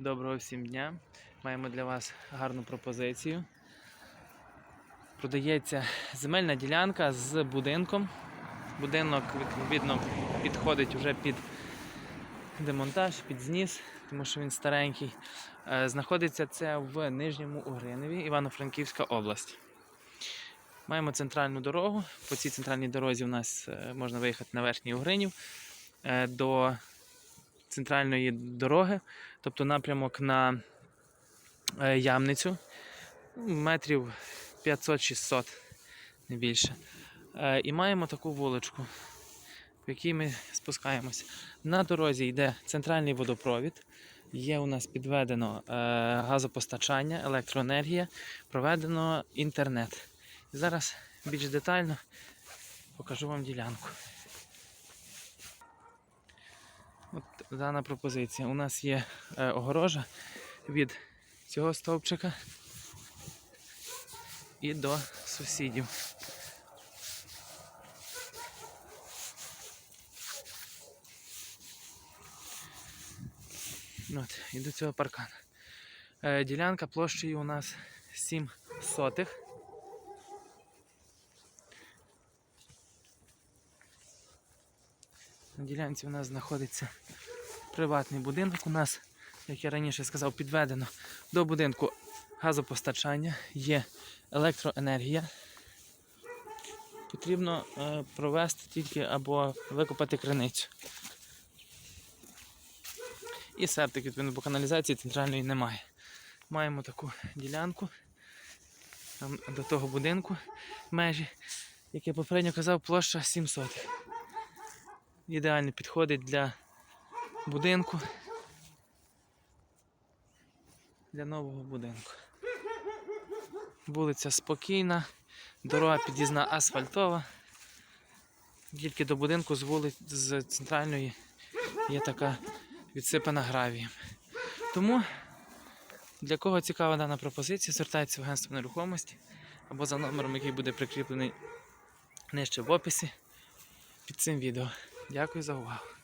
Доброго всім дня. Маємо для вас гарну пропозицію. Продається земельна ділянка з будинком. Будинок відповідно підходить вже під демонтаж, під зніс, тому що він старенький. Е, Знаходиться це в Нижньому Угриневі, Івано-Франківська область. Маємо центральну дорогу. По цій центральній дорозі у нас е, можна виїхати на верхній Угринів е, до центральної дороги, тобто напрямок на е, Ямницю, метрів 500-600, не більше. Е, І маємо таку вуличку, в якій ми спускаємося. На дорозі йде центральний водопровід. Є у нас підведено е, газопостачання, електроенергія, проведено інтернет. І зараз більш детально покажу вам ділянку. От дана пропозиція. У нас є е, огорожа від цього стовпчика і до сусідів. От, і до цього паркана. Е, ділянка площею у нас 7 сотих. На ділянці у нас знаходиться приватний будинок. У нас, як я раніше сказав, підведено до будинку газопостачання, є електроенергія. Потрібно е, провести тільки або викопати криницю. І септик, відповідно, бо каналізації центральної немає. Маємо таку ділянку там, до того будинку межі, як я попередньо казав, площа 700. Ідеально підходить для будинку. Для нового будинку. Вулиця спокійна, дорога під'їзна асфальтова. Тільки до будинку з вулиць з центральної є така відсипана гравієм. Тому для кого цікава дана пропозиція, звертайтеся в агентство нерухомості або за номером, який буде прикріплений нижче в описі під цим відео. Дякую за увагу.